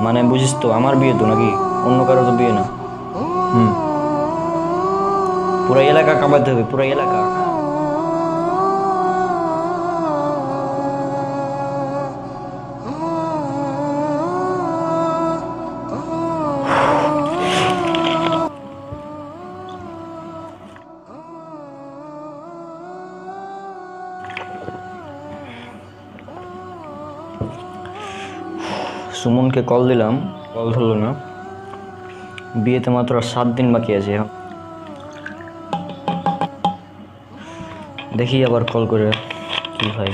মানে বুঝিস তো, আমার বিয়ে তো নাকি অন্য কারও তো বিয়ে না। হুম। পুরো এলাকা কামাতে হবে, পুরো এলাকা। সুমনকে কল দিলাম। কল ধরলো না। বিয়েতে মাত্র সাত দিন বাকি আছে দেখি আবার কল করে কি হয়।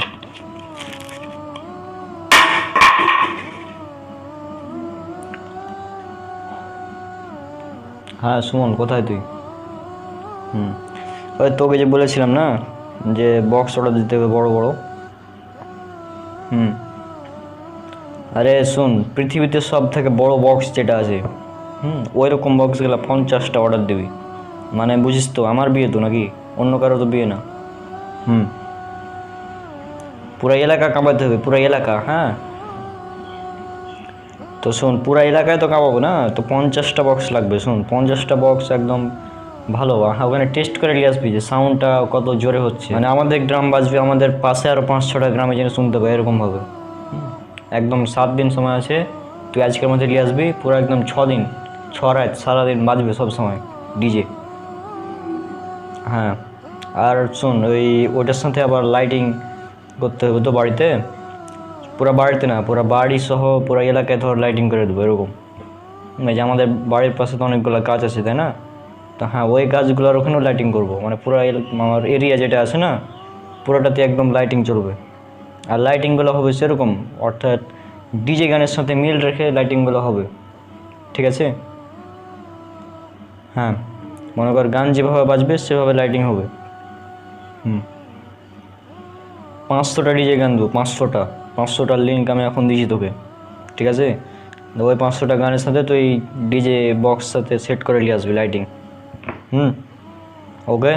হ্যাঁ সুমন, কোথায় তুই? হুম। ওই তোকে যে বলেছিলাম না, যে বক্স অর্ডার দিতে হবে বড় বড়। হুম। আরে শোন পৃথিবীতে সব থেকে বড় বক্স যেটা আছে হুম ওই রকম বক্সগুলো পঞ্চাশটা অর্ডার দিবি। মানে বুঝিস তো আমার বিয়ে তো নাকি? অন্য কারও তো বিয়ে না। হুম। পুরো এলাকা কামাতে হবে পুরো এলাকা হ্যাঁ? তো শোন পুরো এলাকায় তো কামাবো না তো পঞ্চাশটা বক্স লাগবে শোন পঞ্চাশটা বক্স একদম ভালো। ওখানে টেস্ট করে নিয়ে আসবি যে সাউন্ডটা কত জোরে হচ্ছে। মানে আমাদের গ্রাম বাজবে আমাদের পাশে আরও পাঁচ ছটা গ্রামে যেন শুনতে পাবে এরকমভাবে একদম সাত দিন সময় আছে। তুই আজকের মধ্যে নিয়ে আসবি, পুরো একদম ছ দিন ছ রাত সারাদিন বাজবে সব সময়, ডিজে। হ্যাঁ আর শোন, ওই ওটার সাথে আবার লাইটিং করতে হবে তো বাড়িতে। পুরো বাড়িতে না, পুরো বাড়ি সহ পুরো এলাকায় ধর লাইটিং করে দেবো, এরকম। যে আমাদের বাড়ির পাশে তো অনেকগুলো গাছ আছে, তাই না? তো হ্যাঁ ওই গাছগুলোর ওখানেও লাইটিং করব। মানে পুরো আমার এরিয়া যেটা আছে না, পুরোটাতে একদম লাইটিং চলবে। আর লাইটিংগুলো হবে সেরকম, অর্থাৎ ডিজে গানের সাথে মিল রেখে লাইটিংগুলো হবে, ঠিক আছে? হ্যাঁ মনে কর গান যেভাবে বাজবে, সেভাবে লাইটিং হবে। হুম। পাঁচশোটা ডিজে গান দেবো, পাঁচশোটা পাঁচশোটার লিঙ্ক আমি এখন দিয়েছি তোকে, ঠিক আছে? ওই পাঁচশোটা গানের সাথে তুই ডিজে বক্স সাথে সেট করে নিয়ে আসবি লাইটিং হুম? ওকে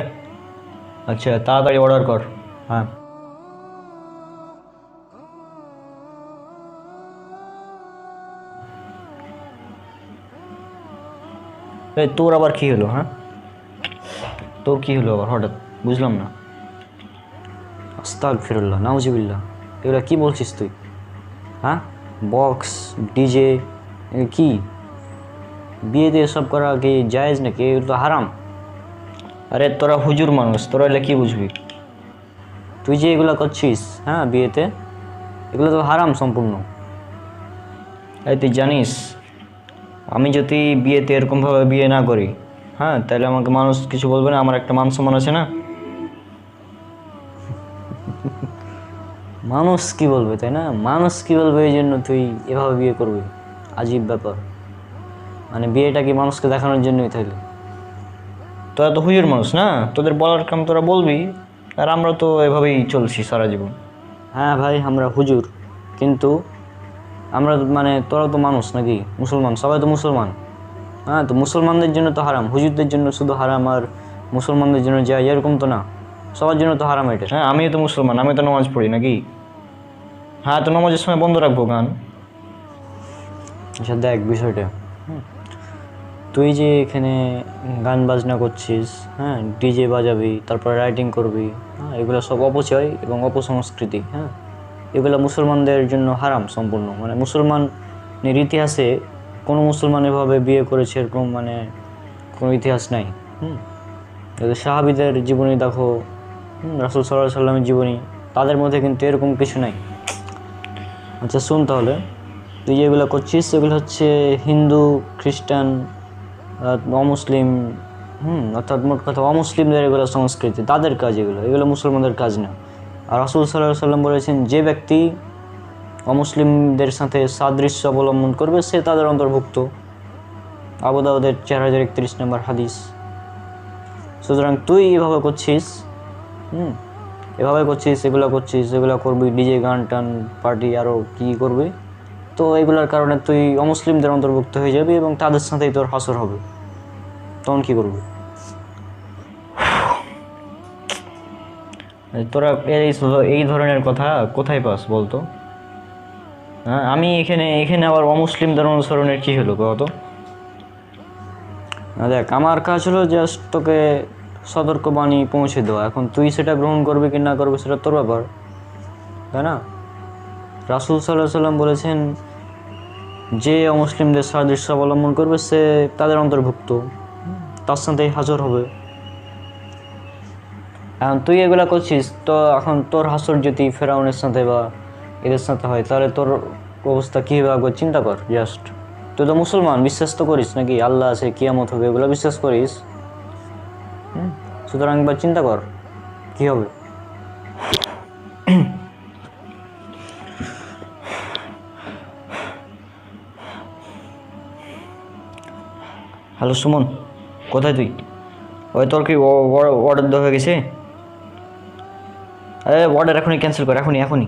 আচ্ছা তাড়াতাড়ি অর্ডার কর হ্যাঁ। তোর আবার কী হলো হ্যাঁ? তোর কী হলো আবার, হঠাৎ? বুঝলাম না। আস্তাক ফিরুল্লাহ নাউজিবিল্লাহ। এগুলো কী বলছিস তুই? হ্যাঁ? বক্স, ডিজে কি? বিয়েতে এসব করা কি জায়েজ নাকি? এগুলো তো হারাম। আরে, তোরা হুজুর মানুষ, তোরা এলে কী বুঝবি? তুই যে এগুলো করছিস হ্যাঁ বিয়েতে, এগুলো তো হারাম সম্পূর্ণ। এই, তুই জানিস আমি যদি বিয়েতে এরকমভাবে বিয়ে না করি হ্যাঁ তাহলে আমাকে মানুষ কিছু বলবে না, আমার একটা মান সম্মান আছে না? মানুষ কি বলবে, তাই না? মানুষ কি বলবে এই জন্য তুই এভাবে বিয়ে করবি? আজীব ব্যাপার। মানে বিয়েটা কি মানুষকে দেখানোর জন্যই থাকলে তোরা তো হুজুর মানুষ না? তোদের বলার কাম তোরা বলবি, আর আমরা তো এভাবেই চলছি সারা জীবন। হ্যাঁ ভাই, আমরা হুজুর। কিন্তু আমরা মানে তোরা তো মানুষ নাকি? মুসলমান সবাই তো মুসলমান। হ্যাঁ তো মুসলমানদের জন্য তো হারাম হুজুরদের জন্য শুধু হারাম আর মুসলমানদের জন্য যায় এরকম তো না। সবার জন্য তো হারাম এটা। হ্যাঁ আমিও তো মুসলমান আমি তো নামাজ পড়ি নাকি? হ্যাঁ তো নামাজের সময় বন্ধ রাখব গান। আচ্ছা দেখ বিষয়টা। হুম। তুই যে এখানে গান বাজনা করছিস হ্যাঁ ডিজে বাজাবি তারপর রাইটিং করবি হ্যাঁ এগুলো সব অপচয় এবং অপসংস্কৃতি হ্যাঁ। এগুলো মুসলমানদের জন্য হারাম সম্পূর্ণ। মানে মুসলমানের ইতিহাসে কোনো মুসলমান এভাবে বিয়ে করেছে এরকম মানে কোনো ইতিহাস নাই। হুম? সাহাবিদের জীবনী দেখো রাসুল সাল্লাহ সাল্লামের জীবনী, তাদের মধ্যে কিন্তু এরকম কিছু নাই। আচ্ছা শুন তাহলে, তুই যেগুলো করছিস সেগুলো হচ্ছে হিন্দু, খ্রিস্টান অমুসলিম, হুম, অর্থাৎ মোট কথা অমুসলিমদের এগুলো সংস্কৃতি, তাদের কাজ এগুলো এগুলো মুসলমানদের কাজ না। রাসুল সাল্লাহ সাল্লাম বলেছেন, যে ব্যক্তি অমুসলিমদের সাথে সাদৃশ্য অবলম্বন করবে, সে তাদের অন্তর্ভুক্ত। আবুদাউদের চার হাজার একত্রিশ নম্বর হাদিস। সুতরাং তুই এভাবে করছিস, হুম, এভাবে করছিস, এগুলো করছিস, এগুলো করবি, ডিজে গান টান, পার্টি আরও কী করবি? তো এগুলোর কারণে তুই অমুসলিমদের অন্তর্ভুক্ত হয়ে যাবি এবং তাদের সাথেই তোর হাসর হবে। তখন কী করবি? তোরা এই এই ধরনের কথা কোথায় পাস বলতো? হ্যাঁ আমি এখানে এখানে আবার অমুসলিম ধর্ম অনুসরণের কী হলো কত দেখ, আমার কাজ হলো জাস্ট তোকে সতর্কবাণী পৌঁছে দেওয়া। এখন তুই সেটা গ্রহণ করবি কি না করবি সেটা তোর ব্যাপার, তাই না? রাসুল সাল্লাহ সাল্লাম বলেছেন, যে অমুসলিমদের সাদৃশ্য অবলম্বন করবে সে তাদের অন্তর্ভুক্ত, তার সাথে হাজর হবে। এখন তুই এগুলা করছিস, তো এখন তোর হাসর যদি ফেরাউনের সাথে বা এদের সাথে হয়, তাহলে তোর অবস্থা কী হবে একবার চিন্তা কর জাস্ট তুই তো মুসলমান, বিশ্বাস তো করিস নাকি? আল্লাহ আছে, কিয়ামত হবে, এগুলো বিশ্বাস করিস? সুতরাং একবার চিন্তা কর, কী হবে? হ্যালো সুমন, কোথায় তুই? ওই তোর কি অর্ডার দেওয়া হয়ে গেছে? আরে অর্ডার এখনই ক্যান্সেল কর, এখনই এখনই।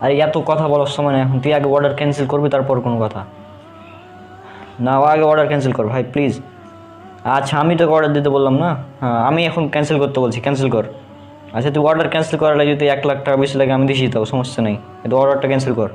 আরে এত কথা বলার সময় না এখন। তুই আগে অর্ডার ক্যান্সেল করবি, তারপর কোনো কথা। না ও আগে অর্ডার ক্যান্সেল কর ভাই প্লিজ আচ্ছা আমি তোকে অর্ডার দিতে বললাম না? হ্যাঁ আমি এখন ক্যান্সেল করতে বলছি ক্যান্সেল কর। আচ্ছা তুই অর্ডার ক্যান্সেল করার যদি এক লাখ টাকা বেশি লাগে, আমি দিছি, তাও সমস্যা নেই। কিন্তু অর্ডারটা ক্যান্সেল কর।